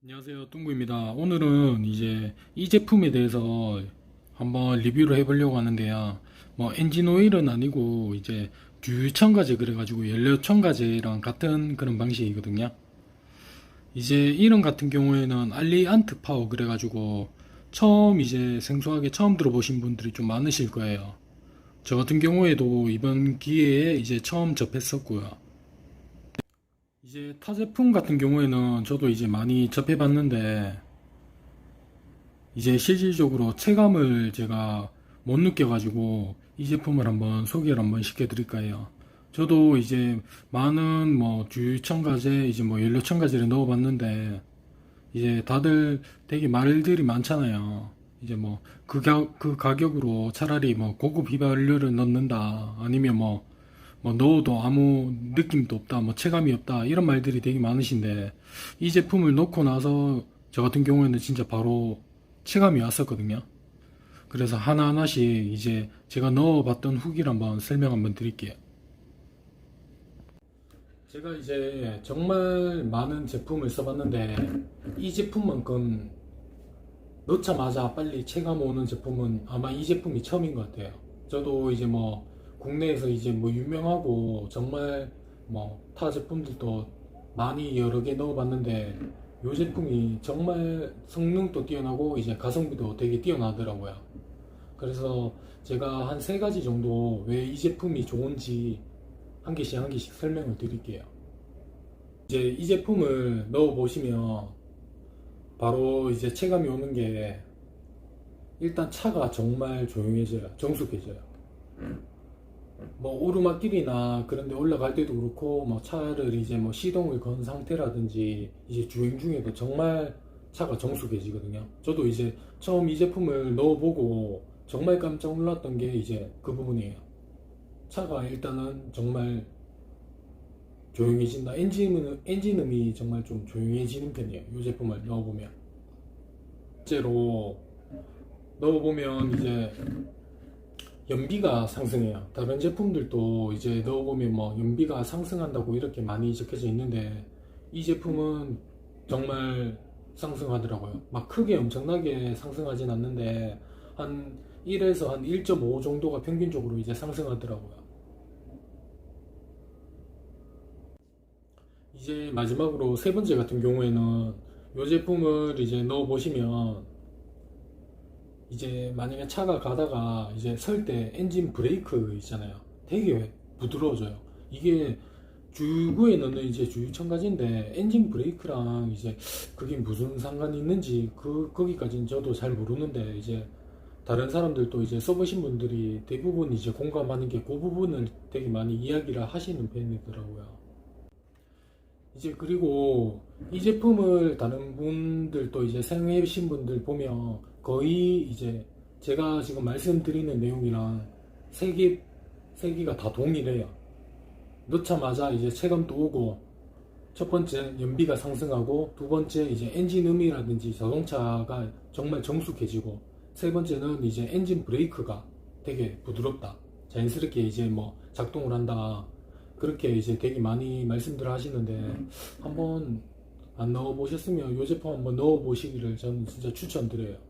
안녕하세요 뚱구입니다. 오늘은 이제 이 제품에 대해서 한번 리뷰를 해보려고 하는데요. 뭐 엔진 오일은 아니고 이제 주유 첨가제 그래가지고 연료 첨가제랑 같은 그런 방식이거든요. 이제 이런 같은 경우에는 알리안트 파워 그래가지고 처음 이제 생소하게 처음 들어보신 분들이 좀 많으실 거예요. 저 같은 경우에도 이번 기회에 이제 처음 접했었고요 이제 타 제품 같은 경우에는 저도 이제 많이 접해봤는데 이제 실질적으로 체감을 제가 못 느껴가지고 이 제품을 한번 소개를 한번 시켜드릴까 해요. 저도 이제 많은 뭐 주유 첨가제 이제 뭐 연료 첨가제를 넣어봤는데 이제 다들 되게 말들이 많잖아요. 이제 뭐 그 그 가격으로 차라리 뭐 고급 휘발유를 넣는다 아니면 뭐 뭐 넣어도 아무 느낌도 없다, 뭐 체감이 없다 이런 말들이 되게 많으신데 이 제품을 넣고 나서 저 같은 경우에는 진짜 바로 체감이 왔었거든요. 그래서 하나하나씩 이제 제가 넣어봤던 후기를 한번 설명 한번 드릴게요. 제가 이제 정말 많은 제품을 써봤는데 이 제품만큼 넣자마자 빨리 체감 오는 제품은 아마 이 제품이 처음인 것 같아요. 저도 이제 뭐 국내에서 이제 뭐 유명하고 정말 뭐 타 제품들도 많이 여러 개 넣어봤는데 이 제품이 정말 성능도 뛰어나고 이제 가성비도 되게 뛰어나더라고요. 그래서 제가 한 세 가지 정도 왜 이 제품이 좋은지 한 개씩 한 개씩 설명을 드릴게요. 이제 이 제품을 넣어 보시면 바로 이제 체감이 오는 게 일단 차가 정말 조용해져요. 정숙해져요. 뭐 오르막길이나 그런 데 올라갈 때도 그렇고 뭐 차를 이제 뭐 시동을 건 상태라든지 이제 주행 중에도 정말 차가 정숙해지거든요. 저도 이제 처음 이 제품을 넣어보고 정말 깜짝 놀랐던 게 이제 그 부분이에요. 차가 일단은 정말 조용해진다. 엔진, 엔진음이 정말 좀 조용해지는 편이에요. 이 제품을 넣어보면. 실제로 넣어보면 이제 연비가 상승해요. 다른 제품들도 이제 넣어보면 뭐 연비가 상승한다고 이렇게 많이 적혀져 있는데 이 제품은 정말 상승하더라고요. 막 크게 엄청나게 상승하진 않는데 한 1에서 한 1.5 정도가 평균적으로 이제 상승하더라고요. 이제 마지막으로 세 번째 같은 경우에는 이 제품을 이제 넣어 보시면 이제 만약에 차가 가다가 이제 설 때 엔진 브레이크 있잖아요. 되게 부드러워져요. 이게 주구에 넣는 이제 주유 첨가제인데 엔진 브레이크랑 이제 그게 무슨 상관이 있는지 그 거기까지는 저도 잘 모르는데 이제 다른 사람들도 이제 써보신 분들이 대부분 이제 공감하는 게 그 부분을 되게 많이 이야기를 하시는 편이더라고요. 이제 그리고 이 제품을 다른 분들도 이제 사용해 보신 분들 보면 거의 이제 제가 지금 말씀드리는 내용이랑 세개 세 개가 다 동일해요. 넣자마자 이제 체감도 오고 첫 번째 연비가 상승하고 두 번째 이제 엔진 음이라든지 자동차가 정말 정숙해지고 세 번째는 이제 엔진 브레이크가 되게 부드럽다. 자연스럽게 이제 뭐 작동을 한다. 그렇게 이제 되게 많이 말씀들 하시는데 한번 안 넣어 보셨으면 이 제품 한번 넣어 보시기를 저는 진짜 추천드려요.